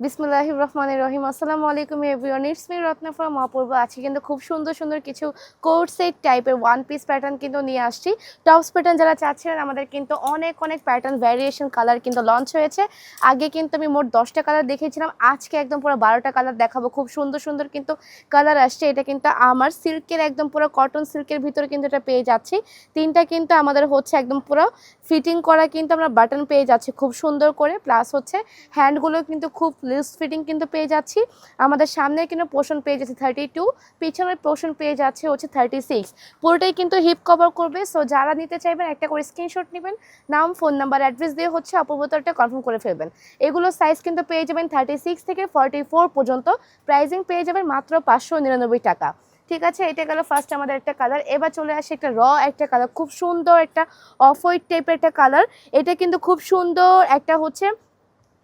বিসমুল্লাহির রহমান রহিম। আসসালামু আলাইকুম everyone it's me Ratna from Apurba. আজকে কিন্তু খুব সুন্দর সুন্দর কিছু কোট সেট টাইপের ওয়ান পিস প্যাটার্ন কিন্তু নিয়ে আসছি। টপস প্যাটার্ন যারা চাচ্ছিলেন আমাদের কিন্তু অনেক অনেক প্যাটার্ন ভ্যারিয়েশন কালার কিন্তু লঞ্চ হয়েছে। আগে কিন্তু আমি মোট দশটা কালার দেখিয়েছিলাম আজকে একদম পুরো বারোটা কালার দেখাবো। খুব সুন্দর সুন্দর কিন্তু কালার আসছে। এটা কিন্তু আমার সিল্কের একদম পুরো কটন সিল্কের ভিতরে কিন্তু এটা পেয়ে যাচ্ছি। তিনটা কিন্তু আমাদের হচ্ছে একদম পুরো ফিটিং করা কিন্তু আমরা বাটন পেয়ে যাচ্ছি খুব সুন্দর করে। প্লাস হচ্ছে হ্যান্ডগুলো কিন্তু খুব লুজ ফিটিং কিন্তু পেয়ে যাচ্ছি। আমাদের সামনে কিন্তু পোর্শন পেয়ে যাচ্ছে থার্টি টু পিছনের পোর্শন পেয়ে যাচ্ছে হচ্ছে থার্টি সিক্স পুরোটাই কিন্তু হিপ কভার করবে সো যারা নিতে চাইবেন একটা করে স্ক্রিনশট নেবেন, নাম ফোন নাম্বার অ্যাড্রেস দিয়ে হচ্ছে অপূর্বতারটা কনফার্ম করে ফেলবেন। এগুলো সাইজ কিন্তু পেয়ে যাবেন থার্টি সিক্স থেকে ফর্টি ফোর পর্যন্ত। প্রাইজিং পেয়ে যাবেন মাত্র পাঁচশো নিরানব্বই টাকা। ঠিক আছে, এটা গেল ফার্স্ট আমাদের একটা কালার এবার চলে আসে একটা র একটা কালার খুব সুন্দর একটা অফ হোয়াইট টাইপের একটা কালার এটা কিন্তু খুব সুন্দর একটা হচ্ছে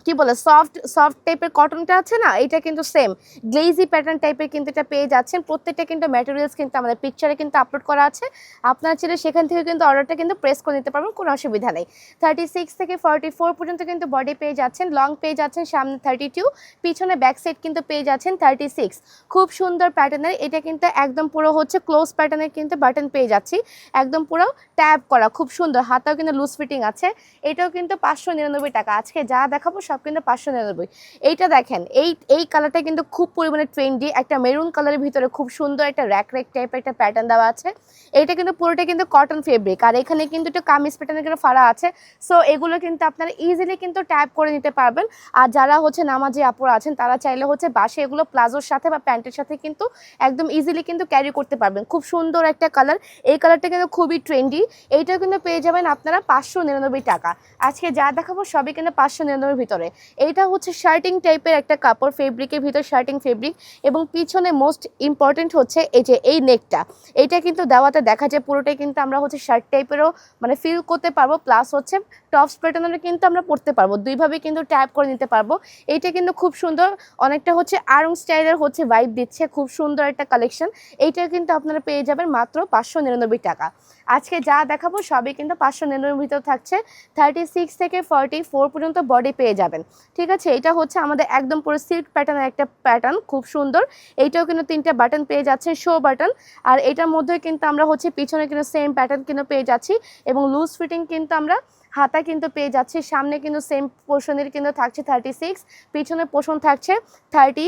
কি বলে সফট সফট টাইপের কটনটা আছে না, এটা কিন্তু সেম গ্লেজি প্যাটার্ন টাইপের কিন্তু এটা পেয়ে যাচ্ছেন। প্রত্যেকটা কিন্তু ম্যাটেরিয়ালস কিন্তু আমাদের পিকচারে কিন্তু আপলোড করা আছে। আপনার ছেলে সেখান থেকে কিন্তু অর্ডারটা কিন্তু প্রেস করে নিতে পারবেন, কোনো অসুবিধা নেই। থার্টি সিক্স থেকে ফর্টি ফোর পর্যন্ত কিন্তু বডি পেয়ে যাচ্ছেন লং পেয়ে যাচ্ছেন, সামনে থার্টি টু পিছনে ব্যাক সাইড কিন্তু পেয়ে যাচ্ছেন থার্টি সিক্স খুব সুন্দর প্যাটার্নের এটা কিন্তু একদম পুরো হচ্ছে ক্লোজ প্যাটার্নের কিন্তু বাটন পেয়ে যাচ্ছি। একদম পুরো ট্যাপ করা, খুব সুন্দর। হাতাও কিন্তু লুজ ফিটিং আছে। এটাও কিন্তু পাঁচশো নিরানব্বই টাকা। আজকে যা দেখাবো সব কিন্তু পাঁচশো নিরানব্বই। এইটা দেখেন, এই এই কালারটা কিন্তু খুব পরিমাণে ট্রেন্ডি একটা মেরুন কালারের ভিতরে খুব সুন্দর একটা র্যাক র্যাক টাইপের একটা প্যাটার্ন দেওয়া আছে। এইটা কিন্তু পুরোটা কিন্তু কটন ফেব্রিক আর এখানে কিন্তু একটু কামিজ প্যাটার্নের কিন্তু ফাড়া আছে। সো এগুলো কিন্তু আপনারা ইজিলি কিন্তু ট্যাপ করে নিতে পারবেন। আর যারা হচ্ছে নামাজি আপুরা আছেন, তারা চাইলে হচ্ছে বাসে এগুলো প্লাজোর সাথে বা প্যান্টের সাথে কিন্তু একদম ইজিলি কিন্তু ক্যারি করতে পারবেন। খুব সুন্দর একটা কালার এই কালারটা কিন্তু খুবই ট্রেন্ডি এইটাও কিন্তু পেয়ে যাবেন আপনারা পাঁচশো নিরানব্বই টাকা। আজকে যা দেখাবো সবই কিন্তু পাঁচশো নিরানব্বই ভিতরে। এইটা হচ্ছে শার্টিং টাইপের একটা কাপড়, ফেব্রিকের ভিতর শার্টিং ফেব্রিক এবং পিছনে মোস্ট ইম্পর্টেন্ট হচ্ছে এই যে এই নেকটা এইটা কিন্তু দেওয়াতে দেখা যায় পুরোটাই কিন্তু আমরা হচ্ছে শার্ট টাইপেরও মানে ফিল করতে পারব প্লাস হচ্ছে টপস প্যাটার্নের কিন্তু আমরা পড়তে পারব। দুইভাবে কিন্তু ট্যাপ করে নিতে পারব। এইটা কিন্তু খুব সুন্দর, অনেকটা হচ্ছে আরং স্টাইলের হচ্ছে ভাইব দিচ্ছে, খুব সুন্দর একটা কালেকশন এইটা কিন্তু আপনারা পেয়ে যাবেন মাত্র পাঁচশো নিরানব্বই টাকা। আজকে যা দেখাবো সবই কিন্তু পাঁচশো নিরানব্বই ভিতর থাকছে। থার্টি সিক্স থেকে ফর্টি ফোর পর্যন্ত বডি পেয়ে যাবেন। ঠিক আছে? এটা হচ্ছে আমাদের একদম পুরো সিল্ক প্যাটার্নের একটা প্যাটার্ন খুব সুন্দর। এইটাও কিন্তু তিনটা বাটন পেয়ে যাচ্ছে শো বাটন আর এটার মধ্যে কিন্তু আমরা হচ্ছে পিছনে কিন্তু সেম প্যাটার্ন কিন্তু পেয়ে যাচ্ছি এবং লুজ ফিটিং কিন্তু আমরা হাতা কিন্তু পেয়ে যাচ্ছি। সামনে কিন্তু সেম পোর্শনের কিন্তু থাকছে থার্টি সিক্স পিছনে পোর্শন থাকছে থার্টি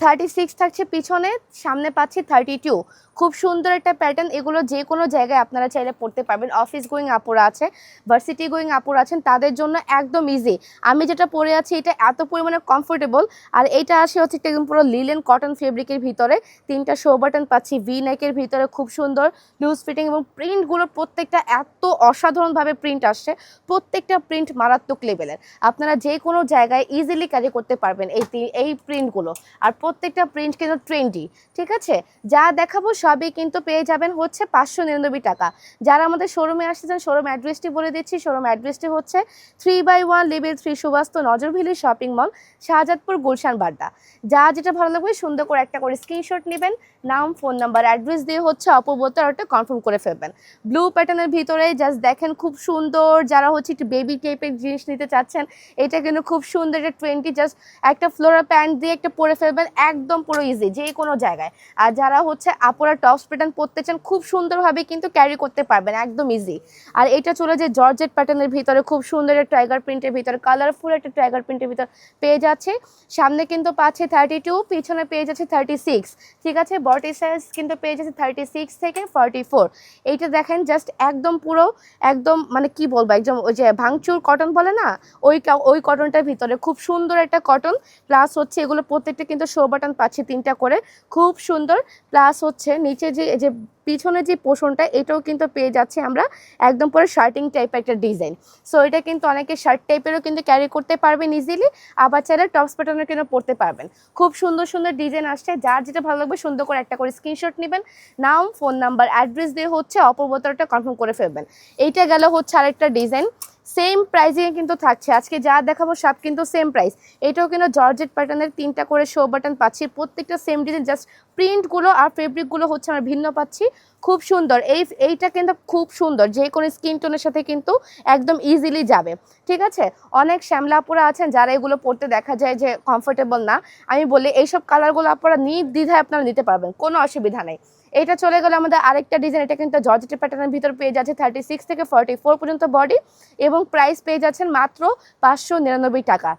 থার্টি সিক্স থাকছে পিছনে, সামনে পাচ্ছি থার্টি টু খুব সুন্দর একটা প্যাটার্ন এগুলো যে কোনো জায়গায় আপনারা চাইলে পড়তে পারবেন। অফিস গোয়িং আপুরা আছে ভার্সিটি গোয়িং আপুরা আছেন, তাদের জন্য একদম ইজি আমি যেটা পরে আছি, এটা এত পরিমাণে কমফোর্টেবল আর এটা আসে হচ্ছে একটা একদম পুরো লিলেন কটন ফেব্রিকের ভিতরে। তিনটা শো বাটন পাচ্ছি ভি নেকের ভিতরে খুব সুন্দর। লুজ ফিটিং এবং প্রিন্টগুলো প্রত্যেকটা এত অসাধারণভাবে প্রিন্ট আসছে। প্রত্যেকটা প্রিন্ট মারাত্মক লেভেলের আপনারা যে কোনো জায়গায় ইজিলি ক্যারি করতে পারবেন এই এই প্রিন্টগুলো আর প্রত্যেকটা প্রিন্ট কিন্তু ট্রেন্ডি ঠিক আছে? যা দেখাবো সবই কিন্তু পেয়ে যাবেন হচ্ছে পাঁচশো নিরানব্বই টাকা। যারা আমাদের শোরুমে আসতেছেন শোরুম অ্যাড্রেসটি বলে দিচ্ছি। শোরুম অ্যাড্রেসটি হচ্ছে three by one level three Subastu Nazar Valley shopping mall Shahjadpur Gulshan Badda. যা যেটা ভালো লাগবে, সুন্দর করে একটা করে স্ক্রিনশট নেবেন, নাম ফোন নাম্বার অ্যাড্রেস দিয়ে হচ্ছে অপূর্বতার ওটা কনফার্ম করে ফেলবেন। ব্লু প্যাটার্নের ভিতরে জাস্ট দেখেন খুব সুন্দর যারা হচ্ছে একটু বেবি টাইপের জিনিস নিতে চাচ্ছেন, এটা কিন্তু খুব সুন্দর একটা টোয়েন্টি জাস্ট একটা ফ্লোরা প্যান্ট দিয়ে একটা পরে ফেলবেন, একদম পুরো ইজি যে কোনো জায়গায়। আর যারা হচ্ছে আপুরা টপস প্যাটার্ন পরতে চান খুব সুন্দরভাবে কিন্তু ক্যারি করতে পারবেন, একদম ইজি আর এটা চলে যে জর্জেট প্যাটার্নের ভিতরে খুব সুন্দর একটা টাইগার প্রিন্টের ভিতরে কালারফুল একটা টাইগার প্রিন্টের ভিতরে পেয়ে যাচ্ছে। সামনে কিন্তু পাচ্ছে থার্টি টু পিছনে পেয়ে যাচ্ছে থার্টি সিক্স ঠিক আছে বডি সাইজ কিন্তু পেয়ে যাচ্ছে থার্টি সিক্স থেকে ফর্টি ফোর এইটা দেখেন জাস্ট একদম পুরো, একদম মানে কি বলব, একদম ওই যে ভাঙচুর কটন বলে না? ওই ওই কটনটার ভিতরে খুব সুন্দর একটা কটন প্লাস হচ্ছে এগুলো প্রত্যেকটা কিন্তু শো বাটন পাচ্ছে তিনটা করে। খুব সুন্দর। প্লাস হচ্ছে নিচে যে যে পিছনে যে পোষণটা, এটাও কিন্তু পেয়ে যাচ্ছে আমরা একদম পরে শার্টিং টাইপের একটা ডিজাইন সো এটা কিন্তু অনেকে শার্ট টাইপেরও কিন্তু ক্যারি করতে পারবেন ইজিলি আবার চাইলে টপস প্যাটার্নের কিন্তু পরতে পারবেন। খুব সুন্দর সুন্দর ডিজাইন আসছে। যার যেটা ভালো লাগবে, সুন্দর করে একটা করে স্ক্রিনশট নেবেন। নাম ফোন নাম্বার অ্যাড্রেস দিয়ে হচ্ছে অপূর্বতাটা কনফার্ম করে ফেলবেন। এইটা গেল হচ্ছে আরেকটা ডিজাইন সেম প্রাইসে কিন্তু থাকছে। আজকে যা দেখাবো সব কিন্তু সেম প্রাইস এটাও কিন্তু জর্জেট প্যাটার্নের তিনটা করে শো বাটন পাচ্ছি। প্রত্যেকটা সেম ডিজাইন জাস্ট প্রিন্টগুলো আর ফেব্রিকগুলো হচ্ছে আমরা ভিন্ন পাচ্ছি। খুব সুন্দর। এই, এইটা কিন্তু খুব সুন্দর। যে কোনো স্কিন টোনের সাথে কিন্তু একদম ইজিলি যাবে। ঠিক আছে? অনেক শ্যামলা আপুরা আছেন যারা এগুলো পড়তে দেখা যায় যে কমফোর্টেবল না। আমি বলি, এইসব কালারগুলো আপনারা নির্দ্বিধায় আপনারা নিতে পারবেন। কোনো অসুবিধা নেই। এটা চলে গেলে আমাদের আরেকটা ডিজাইন এটা কিন্তু জর্জেটের প্যাটার্নের ভিতর পেয়ে যাচ্ছে থার্টি সিক্স থেকে ফর্টি ফোর পর্যন্ত বডি এবং প্রাইস পেয়ে যাচ্ছেন মাত্র পাঁচশো নিরানব্বই টাকা।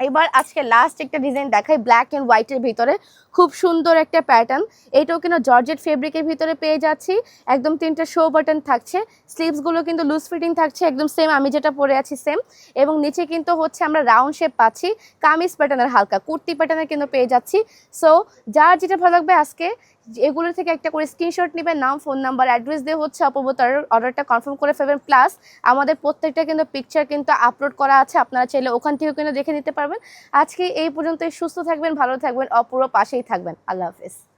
এবার আজকে লাস্ট একটা ডিজাইন দেখাই ব্ল্যাক অ্যান্ড হোয়াইটের ভিতরে। খুব সুন্দর একটা প্যাটার্ন এটাও কিন্তু জর্জেট ফেব্রিকের ভিতরে পেয়ে যাচ্ছি। একদম তিনটে শো বাটন থাকছে। স্লিভসগুলো কিন্তু লুজ ফিটিং থাকছে, একদম সেম আমি যেটা পরে আছি সেম এবং নিচে কিন্তু হচ্ছে আমরা রাউন্ড শেপ পাচ্ছি, কামিজ প্যাটার্নের হালকা, কুর্তি প্যাটার্নের কিন্তু পেয়ে যাচ্ছি। সো যার যেটা ভালো লাগবে আজকে এগুলোর থেকে একটা করে স্ক্রিনশট নেবেন, নাম ফোন নাম্বার অ্যাড্রেস দিয়ে হচ্ছে অপবতার অর্ডারটা কনফার্ম করে ফেলবেন। প্লাস আমাদের প্রত্যেকটা কিন্তু পিকচার কিন্তু আপলোড করা আছে। আপনারা চাইলে ওখান থেকেও কিন্তু দেখে নিতে পারবেন। আজকে এই পর্যন্তই। সুস্থ থাকবেন ভালো থাকবেন অপূর্ব পাশেই থাকবেন। আল্লাহ হাফেজ।